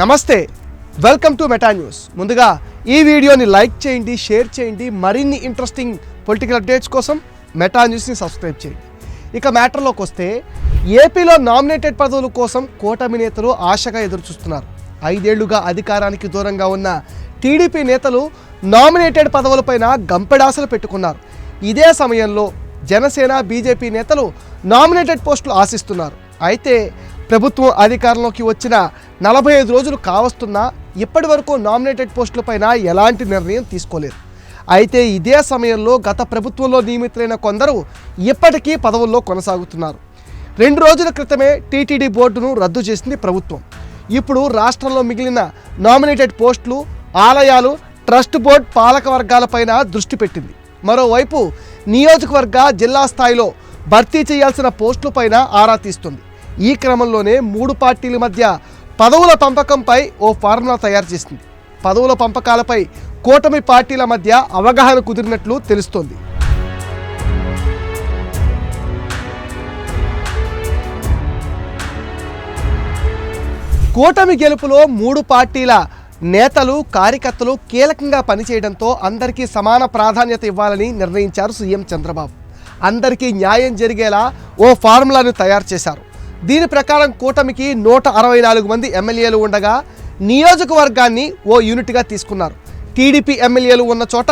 నమస్తే welcome to meta news. ముందుగా ఈ వీడియోని లైక్ చేయండి షేర్ చేయండి మరిన్ని ఇంట్రెస్టింగ్ పొలిటికల్ అప్డేట్స్ కోసం మెటా న్యూస్ని సబ్స్క్రైబ్ చేయండి. ఇక మ్యాటర్లోకి వస్తే ఏపీలో నామినేటెడ్ పదవుల కోసం కూటమి నేతలు ఆశగా ఎదురుచూస్తున్నారు. ఐదేళ్ళుగా అధికారానికి దూరంగా ఉన్న టీడీపీ నేతలు నామినేటెడ్ పదవులపైన గంపెడాసలు పెట్టుకున్నారు. ఇదే సమయంలో జనసేన బీజేపీ నేతలు నామినేటెడ్ పోస్టులు ఆశిస్తున్నారు. అయితే ప్రభుత్వం అధికారంలోకి వచ్చిన నలభై ఐదు రోజులు కావస్తున్నా ఇప్పటి వరకు నామినేటెడ్ పోస్టులపైన ఎలాంటి నిర్ణయం తీసుకోలేదు. అయితే ఇదే సమయంలో గత ప్రభుత్వంలో నియమితులైన కొందరు ఇప్పటికీ పదవుల్లో కొనసాగుతున్నారు. రెండు రోజుల క్రితమే టీటీడీ బోర్డును రద్దు చేసింది ప్రభుత్వం. ఇప్పుడు రాష్ట్రంలో మిగిలిన నామినేటెడ్ పోస్టులు ఆలయాలు ట్రస్ట్ బోర్డ్ పాలక వర్గాలపైన దృష్టి పెట్టింది. మరోవైపు నియోజకవర్గ జిల్లా స్థాయిలో భర్తీ చేయాల్సిన పోస్టులపైన ఆరా తీస్తుంది. ఈ క్రమంలోనే మూడు పార్టీల మధ్య పదవుల పంపకంపై ఓ ఫార్ములా తయారు చేసింది. పదవుల పంపకాలపై కూటమి పార్టీల మధ్య అవగాహన కుదిరినట్లు తెలుస్తోంది. కూటమి గెలుపులో మూడు పార్టీల నేతలు కార్యకర్తలు కీలకంగా పనిచేయడంతో అందరికీ సమాన ప్రాధాన్యత ఇవ్వాలని నిర్ణయించారు సీఎం చంద్రబాబు. అందరికీ న్యాయం జరిగేలా ఓ ఫార్ములాను తయారు చేశారు. దీని ప్రకారం కూటమికి నూట అరవై నాలుగు మంది ఎమ్మెల్యేలు ఉండగా నియోజకవర్గాన్ని ఓ యూనిట్గా తీసుకున్నారు. టీడీపీ ఎమ్మెల్యేలు ఉన్న చోట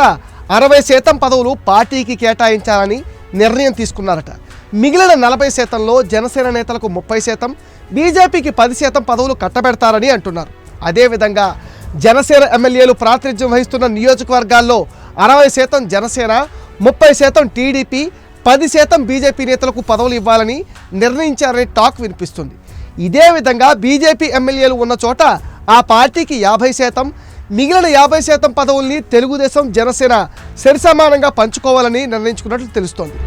అరవై శాతం పదవులు పార్టీకి కేటాయించాలని నిర్ణయం తీసుకున్నారట. మిగిలిన నలభై శాతంలో జనసేన నేతలకు ముప్పై శాతం బీజేపీకి పది శాతం పదవులు కట్టబెడతారని అంటున్నారు. అదేవిధంగా జనసేన ఎమ్మెల్యేలు ప్రాతినిధ్యం వహిస్తున్న నియోజకవర్గాల్లో అరవై శాతం జనసేన ముప్పై శాతం టీడీపీ పది శాతం బీజేపీ నేతలకు పదవులు ఇవ్వాలని నిర్ణయించారని టాక్ వినిపిస్తుంది. ఇదే విధంగా బీజేపీ ఎమ్మెల్యేలు ఉన్న చోట ఆ పార్టీకి యాభై శాతం మిగిలిన యాభై శాతం పదవుల్ని తెలుగుదేశం జనసేన సరిసమానంగా పంచుకోవాలని నిర్ణయించుకున్నట్లు తెలుస్తోంది.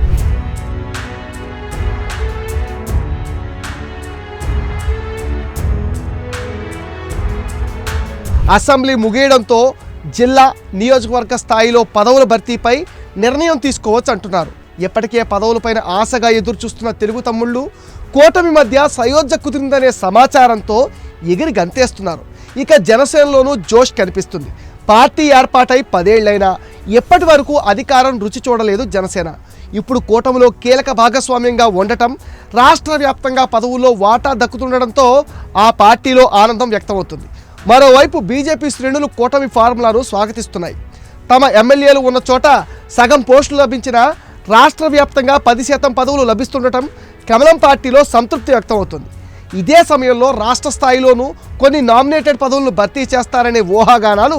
అసెంబ్లీ ముగియడంతో జిల్లా నియోజకవర్గ స్థాయిలో పదవుల భర్తీపై నిర్ణయం తీసుకోవచ్చు అంటున్నారు. ఇప్పటికే పదవులపైన ఆశగా ఎదురు చూస్తున్న తెలుగు తమ్ముళ్ళు కూటమి మధ్య సయోధ్య కుదిరిందనే సమాచారంతో ఎగిరి గంతేస్తున్నారు. ఇక జనసేనలోనూ జోష్ కనిపిస్తుంది. పార్టీ ఏర్పాటై పదేళ్ళైనా ఎప్పటి వరకు అధికారం రుచి చూడలేదు జనసేన. ఇప్పుడు కూటమిలో కీలక భాగస్వామ్యంగా ఉండటం రాష్ట్ర వ్యాప్తంగా పదవుల్లో వాటా దక్కుతుండడంతో ఆ పార్టీలో ఆనందం వ్యక్తమవుతుంది. మరోవైపు బీజేపీ శ్రేణులు కూటమి ఫార్ములాను స్వాగతిస్తున్నాయి. తమ ఎమ్మెల్యేలు ఉన్న చోట సగం పోస్టులు లభించిన రాష్ట్ర వ్యాప్తంగా పది శాతం పదవులు లభిస్తుండటం కమలం పార్టీలో సంతృప్తి వ్యక్తమవుతుంది. ఇదే సమయంలో రాష్ట్ర స్థాయిలోనూ కొన్ని నామినేటెడ్ పదవులను భర్తీ చేస్తారనే ఊహాగానాలు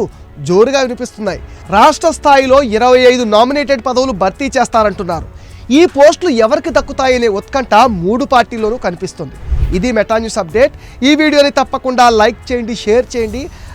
జోరుగా వినిపిస్తున్నాయి. రాష్ట్ర స్థాయిలో ఇరవై ఐదు నామినేటెడ్ పదవులు భర్తీ చేస్తారంటున్నారు. ఈ పోస్టులు ఎవరికి దక్కుతాయనే ఉత్కంఠ మూడు పార్టీల్లోనూ కనిపిస్తుంది. ఇది మెటా న్యూస్ అప్డేట్. ఈ వీడియోని తప్పకుండా లైక్ చేయండి షేర్ చేయండి.